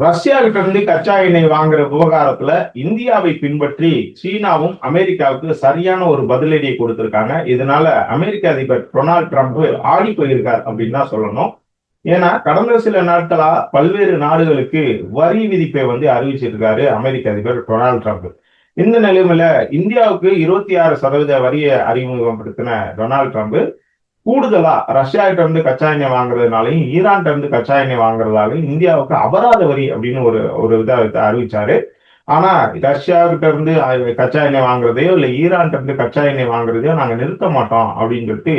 Russia கிட்ட இருந்து கச்சா எண்ணெய் வாங்குற விவகாரத்துல இந்தியாவை பின்பற்றி சீனாவும் அமெரிக்காவுக்கு சரியான ஒரு பதிலடியை கொடுத்திருக்காங்க. இதனால அமெரிக்க அதிபர் டொனால்ட் ட்ரம்ப் ஆடி போயிருக்கார் அப்படின்னு தான் சொல்லணும். ஏன்னா கடந்த சில நாட்களா பல்வேறு நாடுகளுக்கு வரி விதிப்பை வந்து அறிவிச்சிருக்காரு அமெரிக்க அதிபர் டொனால்ட் ட்ரம்ப். இந்த நிலைமையில இந்தியாவுக்கு இருபத்தி ஆறு சதவீத வரியை அறிமுகப்படுத்தின டொனால்ட் ட்ரம்ப் கூடுதலா ரஷ்யாகிட்ட இருந்து கச்சா எண்ணெய் வாங்குறதுனாலையும் ஈரான்கிட்ட இருந்து கச்சா எண்ணெய் வாங்குறதாலையும் இந்தியாவுக்கு அபராத வரி அப்படின்னு ஒரு ஒரு இதை அறிவிச்சாரு. ஆனா ரஷ்யா கிட்ட இருந்து கச்சா எண்ணெய் வாங்குறதையோ இல்ல ஈரான்கிட்ட இருந்து கச்சா எண்ணெய் வாங்குறதையோ நாங்க நிறுத்த மாட்டோம் அப்படின்னு சொல்லிட்டு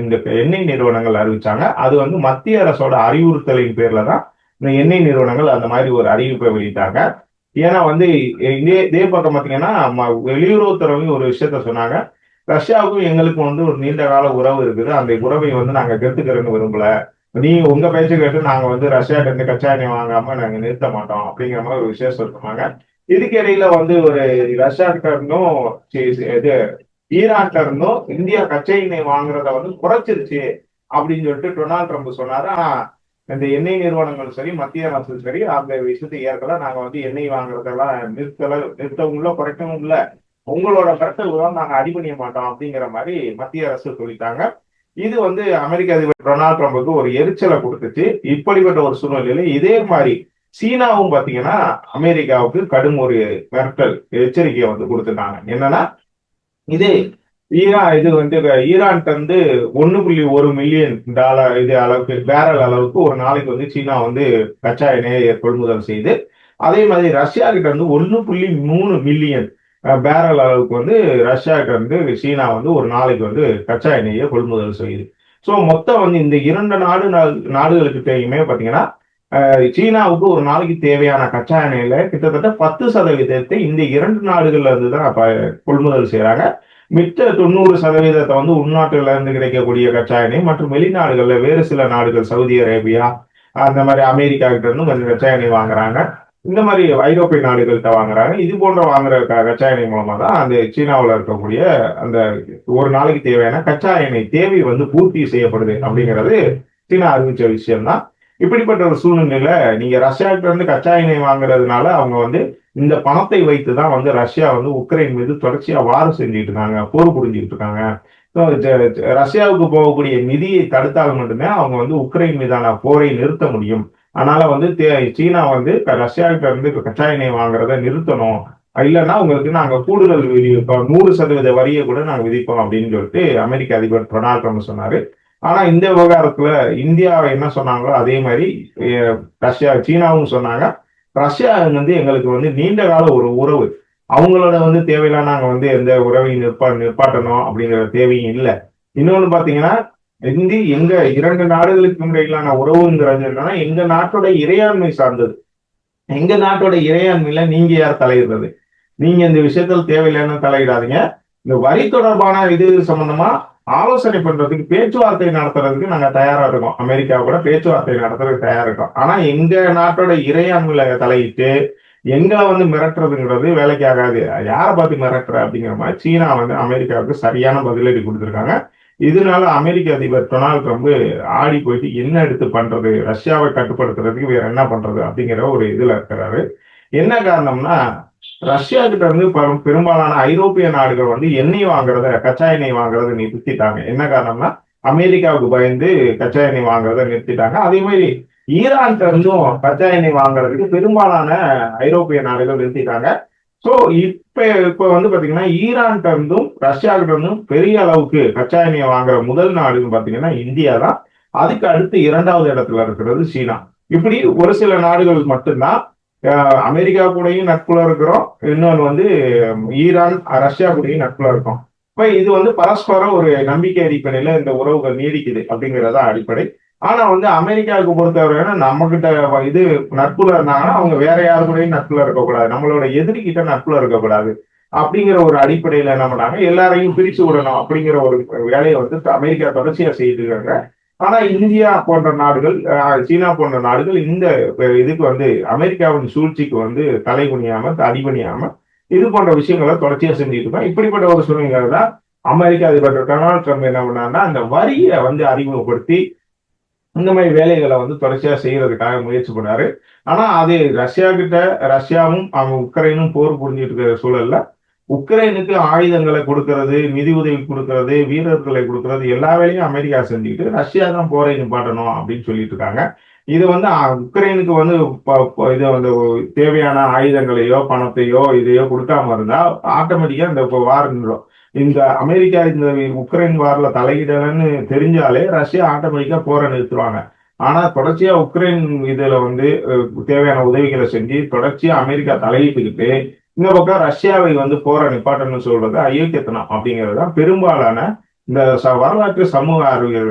இந்த எண்ணெய் நிறுவனங்கள் அறிவிச்சாங்க. அது வந்து மத்திய அரசோட அறிவுறுத்தலின் பேர்ல தான் இந்த எண்ணெய் நிறுவனங்கள் அந்த மாதிரி ஒரு அறிவிப்பை வெளியிட்டாங்க. ஏன்னா வந்து இதே இதே பக்கம் பாத்தீங்கன்னா வெளியுறவுத்துறை ஒரு விஷயத்த சொன்னாங்க. ரஷ்யாவுக்கும் எங்களுக்கும் வந்து ஒரு நீண்ட கால உறவு இருக்குது. அந்த உறவை வந்து நாங்க கெடுத்துக்கிறேன்னு விரும்பல. நீ உங்க பேச்சு கேட்டு நாங்க வந்து ரஷ்யா இருந்து கச்சா எண்ணெய் வாங்காம நாங்க நிறுத்த மாட்டோம் அப்படிங்கிற மாதிரி ஒரு விஷயம் சொல்றாங்க இதுக்கிடையில வந்து ஒரு ரஷ்யாக்கிட்ட இருந்தும் இது ஈரான்ல இருந்தும் இந்தியா கச்சா எண்ணெய் வாங்குறத வந்து குறைச்சிருச்சு அப்படின்னு சொல்லிட்டு டொனால்ட் ட்ரம்ப் சொன்னாரு. ஆனா இந்த எண்ணெய் நிறுவனங்களும் சரி மத்திய அரசும் சரி அந்த விஷயத்தை ஏற்கல. நாங்க வந்து எண்ணெய் வாங்குறதெல்லாம் நிறுத்தல நிறுத்தவும் இல்லை குறைக்கவும் இல்லை. உங்களோட கருத்துக்கள் நாங்க அடிபணிய மாட்டோம் அப்படிங்கிற மாதிரி மத்திய அரசு சொல்லிட்டாங்க. இது வந்து அமெரிக்க அதிபர் டொனால்ட் ட்ரம்புக்கு ஒரு எரிச்சலை கொடுத்துச்சு. இப்படிப்பட்ட ஒரு சூழ்நிலையில இதே மாதிரி சீனாவும் பாத்தீங்கன்னா அமெரிக்காவுக்கு கடும் ஒரு மிரட்டல் எச்சரிக்கையை வந்து கொடுத்துட்டாங்க. என்னன்னா இதே ஈரான் இது வந்து ஈரான் வந்து ஒன்னு புள்ளி ஒரு மில்லியன் டாலர் இது அளவுக்கு பேரல் அளவுக்கு ஒரு நாளைக்கு வந்து சீனா வந்து கச்சா எண்ணெயை கொள்முதல் செய்து அதே மாதிரி ரஷ்யா கிட்ட வந்து ஒன்னு புள்ளி மூணு மில்லியன் பேரல் அளவுக்கு வந்து ரஷ்யாவுக்கு வந்து சீனா வந்து ஒரு நாளைக்கு வந்து கச்சா எண்ணெயை கொள்முதல் செய்யுது. ஸோ மொத்தம் வந்து இந்த இரண்டு நாடு நாடுகளுக்கிட்டையுமே பார்த்தீங்கன்னா சீனாவுக்கு ஒரு நாளைக்கு தேவையான கச்சா எண்ணெயில கிட்டத்தட்ட பத்து சதவீதத்தை இந்த இரண்டு நாடுகள்ல இருந்து தான் கொள்முதல் செய்யறாங்க மிச்ச தொண்ணூறு சதவீதத்தை வந்து உள்நாட்டுல இருந்து கிடைக்கக்கூடிய கச்சா எண்ணெய் மற்றும் வெளிநாடுகள்ல வேறு சில நாடுகள் சவுதி அரேபியா அந்த மாதிரி அமெரிக்கா கிட்ட இருந்து கொஞ்சம் கச்சா எண்ணெய் வாங்குறாங்க. இந்த மாதிரி ஐரோப்பிய நாடுகள்கிட்ட வாங்குறாங்க. இது போன்ற வாங்குற கச்சா எண்ணெய் மூலமா தான் அந்த சீனாவில் இருக்கக்கூடிய அந்த ஒரு நாளைக்கு தேவையான கச்சா எண்ணெய் தேவை வந்து பூர்த்தி செய்யப்படுது அப்படிங்கிறது சீனா அறிவிச்ச விஷயம் தான் இப்படிப்பட்ட ஒரு சூழ்நிலையில நீங்க ரஷ்யாக்கிட்ட இருந்து கச்சா எண்ணெய் வாங்குறதுனால அவங்க வந்து இந்த பணத்தை வைத்து தான் வந்து ரஷ்யா வந்து உக்ரைன் மீது தொடர்ச்சியா வாரம் செஞ்சுட்டு இருக்காங்க போர் புரிஞ்சுட்டு இருக்காங்க. ரஷ்யாவுக்கு போகக்கூடிய நிதியை தடுத்தால் மட்டுமே அவங்க வந்து உக்ரைன் மீதான போரை நிறுத்த முடியும். அதனால வந்து சீனா வந்து ரஷ்யாவுக்கு இருந்து கச்சா எண்ணெய் வாங்குறத நிறுத்தணும். இல்லைன்னா உங்களுக்கு நாங்க கூடுதல் நூறு சதவீத வரியை கூட நாங்க விதிப்போம் அப்படின்னு சொல்லிட்டு அமெரிக்க அதிபர் டொனால்ட் ட்ரம்ப் சொன்னாரு. ஆனா இந்த விவகாரத்துல இந்தியா என்ன சொன்னாங்களோ அதே மாதிரி ரஷ்யா சீனாவும் சொன்னாங்க. ரஷ்யா வந்து எங்களுக்கு வந்து நீண்ட கால ஒரு உறவு. அவங்களோட வந்து தேவையில்லாம் நாங்க வந்து எந்த உறவையும் நிற்பா நிற்பாட்டணும் அப்படிங்கிற தேவையும் இல்லை. இன்னொன்னு பாத்தீங்கன்னா இந்தி எங்க இரண்டு நாடுகளுக்கு இடையிலான உறவுங்கிறது என்னன்னா எங்க நாட்டோட இறையாண்மை சார்ந்தது. எங்க நாட்டோட இறையாண்மையில நீங்க யார் தலையிடுறது? நீங்க இந்த விஷயத்தில் தேவையில்லைன்னு தலையிடாதீங்க. இந்த வரி தொடர்பான இது சம்பந்தமா ஆலோசனை பண்றதுக்கு பேச்சுவார்த்தை நடத்துறதுக்கு நாங்க தயாரா இருக்கோம். அமெரிக்கா கூட பேச்சுவார்த்தை நடத்துறதுக்கு தயாரா இருக்கோம். ஆனா எங்க நாட்டோட இறையாண்மையில தலையிட்டு எங்களை வந்து மிரட்டுறதுங்கிறது வேலைக்கு ஆகாது. யாரை பார்த்து மிரட்டுற அப்படிங்கிற மாதிரி சீனா வந்து அமெரிக்காவுக்கு சரியான பதிலடி கொடுத்துருக்காங்க. இதனால அமெரிக்க அதிபர் டொனால்ட் ட்ரம்ப் ஆடி போயிட்டு என்ன எடுத்து பண்றது ரஷ்யாவை கட்டுப்படுத்துறதுக்கு வேற என்ன பண்றது அப்படிங்கிற ஒரு இதுல இருக்கிறாரு. என்ன காரணம்னா ரஷ்யா கிட்ட இருந்து பெரும்பாலான ஐரோப்பிய நாடுகள் வந்து எண்ணெய் வாங்குறத கச்சா எண்ணெய் வாங்குறத நிறுத்திட்டாங்க. என்ன காரணம்னா அமெரிக்காவுக்கு பயந்து கச்சா எண்ணெய் வாங்குறத நிறுத்திட்டாங்க. அதே மாதிரி ஈரான்கிட்ட இருந்தும் கச்சா எண்ணெய் வாங்குறதுக்கு பெரும்பாலான ஐரோப்பிய நாடுகள் நிறுத்திட்டாங்க. ஸோ இப்ப இப்ப வந்து பாத்தீங்கன்னா ஈரான்கிட்ட இருந்தும் ரஷ்யாக்கிட்ட இருந்தும் பெரிய அளவுக்கு கச்சா எண்ணெயை வாங்குற முதல் நாடுன்னு பாத்தீங்கன்னா இந்தியா தான். அதுக்கு அடுத்து இரண்டாவது இடத்துல இருக்கிறது சீனா. இப்படி ஒரு சில நாடுகள் மட்டும்தான் அமெரிக்கா கூடயும் நட்புல இருக்கிறோம். இன்னொன்று வந்து ஈரான் ரஷ்யா கூடயும் நட்புல இருக்கோம். இப்ப இது வந்து பரஸ்பரம் ஒரு நம்பிக்கை அடிப்படையில இந்த உறவுகள் நீடிக்குது அப்படிங்கிறதா அடிப்படை. ஆனா வந்து அமெரிக்காவுக்கு பொறுத்தவரைன்னா நம்ம கிட்ட இது நட்புல இருந்தாங்கன்னா அவங்க வேற யாரு கூடயும் நட்புல இருக்கக்கூடாது. நம்மளோட எதிரி கிட்ட நட்புல இருக்கக்கூடாது. அப்படிங்கிற ஒரு அடிப்படையில என்ன பண்ணாங்க எல்லாரையும் பிரிச்சு விடணும் அப்படிங்கிற ஒரு வேலையை வந்து அமெரிக்கா தொடர்ச்சியா செய்து இருக்காங்க. ஆனா இந்தியா போன்ற நாடுகள் சீனா போன்ற நாடுகள் இந்த இதுக்கு வந்து அமெரிக்காவின் சூழ்ச்சிக்கு வந்து தலை குனியாம அடிபணியாம இது போன்ற விஷயங்களை தொடர்ச்சியா செஞ்சுட்டு இருக்கோம் இப்படிப்பட்ட ஒரு சூழ்நிலை தான் அமெரிக்க அதிபர் டொனால்ட் ட்ரம்ப் என்ன பண்ணாருன்னா அந்த வரியை வந்து அறிமுகப்படுத்தி இந்த மாதிரி வேலைகளை வந்து தொடர்ச்சியா செய்யறதுக்காக முயற்சி பண்ணாரு. ஆனா அது ரஷ்யா கிட்ட ரஷ்யாவும் அவங்க உக்ரைனும் போர் புரிஞ்சிட்டு இருக்கிற சூழல்ல உக்ரைனுக்கு ஆயுதங்களை கொடுக்கறது நிதி உதவி கொடுக்கறது வீரர்களை கொடுக்கறது எல்லா வேலையும் அமெரிக்கா செஞ்சுக்கிட்டு ரஷ்யா தான் போரை நிப்பாட்டணும் அப்படின்னு சொல்லிட்டு இருக்காங்க. இது வந்து உக்ரைனுக்கு வந்து ப- இது வந்து தேவையான ஆயுதங்களையோ பணத்தையோ இதையோ கொடுக்காம இருந்தா ஆட்டோமேட்டிக்கா இந்த வார் நின்றோம் இந்த அமெரிக்கா இந்த உக்ரைன் வாரில் தலையிடலன்னு தெரிஞ்சாலே ரஷ்யா ஆட்டோமேட்டிக்கா போரை நிறுத்துவாங்க. ஆனா தொடர்ச்சியா உக்ரைன் இதுல வந்து தேவையான உதவிகளை செஞ்சு தொடர்ச்சியா அமெரிக்கா தலையிட்டுக்கிட்டு இந்த பக்கம் ரஷ்யாவை வந்து போரை நிப்பாட்டணும்னு சொல்றது அயோக்கியத்தனம் அப்படிங்கிறது தான் பெரும்பாலான இந்த ச- வரலாற்று சமூக அறிவியல்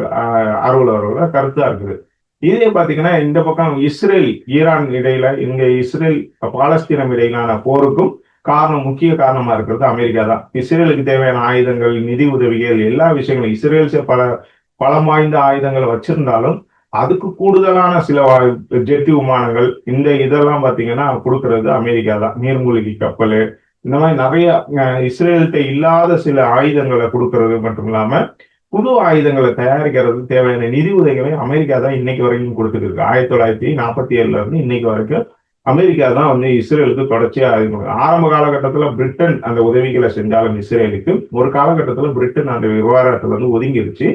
ஆர்வலர்களோட கருத்தா இருக்குது. இதே பாத்தீங்கன்னா இந்த பக்கம் இஸ்ரேல் ஈரான் இடையில இங்க இஸ்ரேல் பாலஸ்தீனம் இடையிலான போருக்கும் காரணம் முக்கிய காரணமா இருக்கிறது அமெரிக்கா தான். இஸ்ரேலுக்கு தேவையான ஆயுதங்கள் நிதி உதவிகள் எல்லா விஷயங்களும் இஸ்ரேல் பல பலம் வாய்ந்த ஆயுதங்களை வச்சிருந்தாலும் அதுக்கு கூடுதலான சில வா- விமானங்கள் இந்த இதெல்லாம் பாத்தீங்கன்னா கொடுக்கறது அமெரிக்கா தான். நீர்மூழ்கி கப்பல் இந்த மாதிரி நிறைய இஸ்ரேல்கிட்ட இல்லாத சில ஆயுதங்களை கொடுக்கறது மட்டும் இல்லாம புது ஆயுதங்களை தயாரிக்கிறது தேவையான நிதி உதவிகளை அமெரிக்கா தான் இன்னைக்கு வரைக்கும் கொடுத்துட்டு இருக்கு. ஆயிரத்தி தொள்ளாயிரத்தி நாற்பத்தி ஏழுல இருந்து இன்னைக்கு வரைக்கும் அமெரிக்கா தான் வந்து இஸ்ரேலுக்கு தொடர்ச்சியா இது ஆரம்ப காலகட்டத்துல பிரிட்டன் அந்த உதவிகளை செஞ்சாலும் இஸ்ரேலுக்கு ஒரு காலகட்டத்துல பிரிட்டன் அந்த விவகாரத்துல இருந்து ஒதுங்கிருச்சு.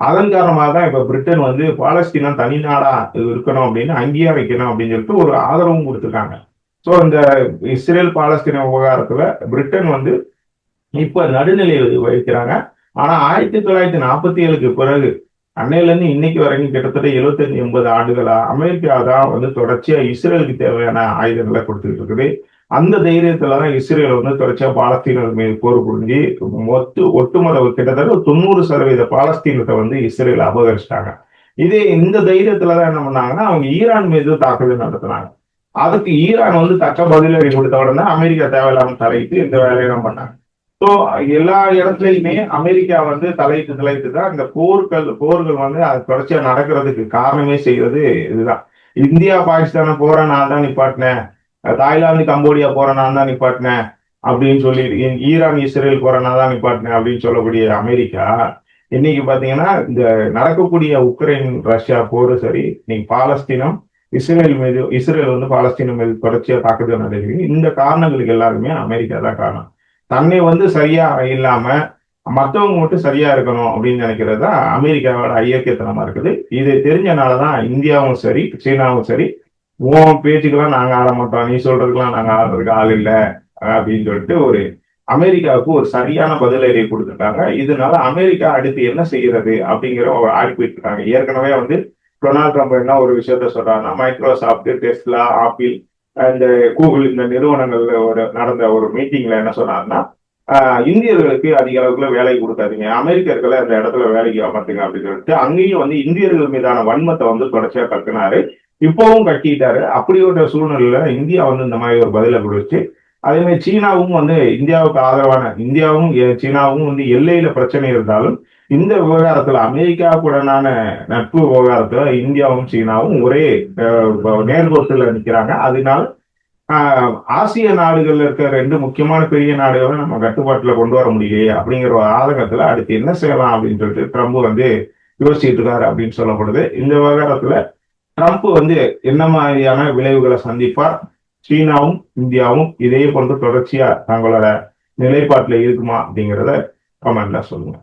அதன் காரணமாக தான் இப்ப பிரிட்டன் வந்து பாலஸ்தீனா தனி நாடா இருக்கணும் அப்படின்னு அங்கீகரிக்கணும் அப்படின்னு சொல்லிட்டு ஒரு ஆதரவும் கொடுத்துருக்காங்க. ஸோ இந்த இஸ்ரேல் பாலஸ்தீன விவகாரத்துல பிரிட்டன் வந்து இப்ப நடுநிலை வகிக்கிறாங்க. ஆனா ஆயிரத்தி தொள்ளாயிரத்தி நாற்பத்தி ஏழுக்கு பிறகு அன்னையில இருந்து இன்னைக்கு வரைக்கும் கிட்டத்தட்ட 75 எண்பது ஆண்டுகளா அமெரிக்கா தான் வந்து தொடர்ச்சியா இஸ்ரேலுக்கு தேவையான ஆயுதங்களை கொடுத்துட்டு இருக்குது. அந்த தைரியத்துல தான் இஸ்ரேல் வந்து தொடர்ச்சியா பாலஸ்தீனர் மீது போர் புரிஞ்சு மொத்து ஒட்டுமொத்த கிட்டத்தட்ட தொண்ணூறு சதவீத பாலஸ்தீனத்தை வந்து இஸ்ரேல் அபகரிச்சிட்டாங்க. இதே இந்த தைரியத்துல தான் என்ன பண்ணாங்கன்னா அவங்க ஈரான் மீது தாக்குதல் நடத்தினாங்க. அதுக்கு ஈரான் வந்து தக்க பதிலடி கொடுத்த உடனே அமெரிக்கா தேவையில்லாமல் தலையிட்டு இந்த வேலையெல்லாம் பண்ணாங்க. ஸோ எல்லா இடத்துலயுமே அமெரிக்கா வந்து தலையிட்டு தலையிட்டு தான் இந்த போர்கள் போர்கள் வந்து அது தொடர்ச்சியா நடக்கிறதுக்கு காரணமே செய்யறது இதுதான். இந்தியா பாகிஸ்தான போற நான் தான் நிப்பாட்டினேன். தாய்லாந்து கம்போடியா போற நான் தான் நிப்பாட்டினேன் அப்படின்னு சொல்லி ஈரான் இஸ்ரேல் போற நான் தான் நிப்பாட்டினேன் அப்படின்னு சொல்லக்கூடிய அமெரிக்கா இன்னைக்கு பாத்தீங்கன்னா இந்த நடக்கக்கூடிய உக்ரைன் ரஷ்யா போரும் சரி இன்னைக்கு பாலஸ்தீனம் இஸ்ரேல் மீது இஸ்ரேல் வந்து பாலஸ்தீனம் மீது தொடர்ச்சியா தாக்குதல் நடக்குது. இந்த காரணங்களுக்கு எல்லாருமே அமெரிக்கா தான் காரணம். தன்னை வந்து சரியா இல்லாம மற்றவங்க மட்டும் சரியா இருக்கணும் அப்படின்னு நினைக்கிறது தான் அமெரிக்காவோட ஐயக்கியத்தனமா இருக்குது. இது தெரிஞ்சனாலதான் இந்தியாவும் சரி சீனாவும் சரி உன் பேச்சுக்கெல்லாம் நாங்க ஆட மாட்டோம் நீ சொல்றதுக்கெல்லாம் நாங்க ஆடுறதுக்கு ஆள் இல்லை அப்படின்னு சொல்லிட்டு ஒரு அமெரிக்காவுக்கு ஒரு சரியான பதிலடி கொடுத்துட்டாங்க. இதனால அமெரிக்கா அடுத்து என்ன செய்யறது அப்படிங்கிற ஒரு ஆடி போயிட்டு இருக்காங்க. ஏற்கனவே வந்து டொனால்ட் ட்ரம்ப் என்ன ஒரு விஷயத்த சொல்றாங்கன்னா மைக்ரோசாப்ட் டெஸ்லா ஆப்பிள் இந்த கூகுள் இந்த நிறுவனங்கள்ல ஒரு நடந்த ஒரு மீட்டிங்ல என்ன சொன்னாருன்னா ஆஹ் இந்தியர்களுக்கு அதிக அளவுக்குல வேலை கொடுக்காதீங்க. அமெரிக்கர்களை அந்த இடத்துல வேலைக்கு அமர்த்துங்க அப்படின்னு சொல்லிட்டு அங்கேயும் வந்து இந்தியர்கள் மீதான வன்மத்தை வந்து தொடர்ச்சியா கக்குனாரு. இப்பவும் கட்டிட்டாரு. அப்படி ஒரு சூழ்நிலையில இந்தியா வந்து இந்த மாதிரி ஒரு பதிலை கொடுத்து அதே மாதிரி சீனாவும் வந்து இந்தியாவுக்கு ஆதரவான இந்தியாவும் சீனாவும் வந்து எல்லையில பிரச்சனை இருந்தாலும் இந்த விவகாரத்துல அமெரிக்காவுடனான நட்பு விவகாரத்துல இந்தியாவும் சீனாவும் ஒரே நேர்கோட்டில் நிற்கிறாங்க அதனால ஆஹ், ஆசிய நாடுகள்ல இருக்க ரெண்டு முக்கியமான பெரிய நாடுகளை நம்ம கட்டுப்பாட்டுல கொண்டு வர முடியலையே அப்படிங்கிற ஒரு ஆதங்கத்துல அடுத்து என்ன செய்யலாம் அப்படின்னு சொல்லிட்டு ட்ரம்ப் வந்து யோசிச்சுட்டு இருக்காரு அப்படின்னு சொல்லப்படுது இந்த விவகாரத்துல ட்ரம்ப் வந்து என்ன மாதிரியான விளைவுகளை சந்திப்பார்? சீனாவும் இந்தியாவும் இதே போன்று தொடர்ச்சியா தங்களோட நிலைப்பாட்டுல இருக்குமா அப்படிங்கிறத கமெண்ட்ல சொல்லுங்க.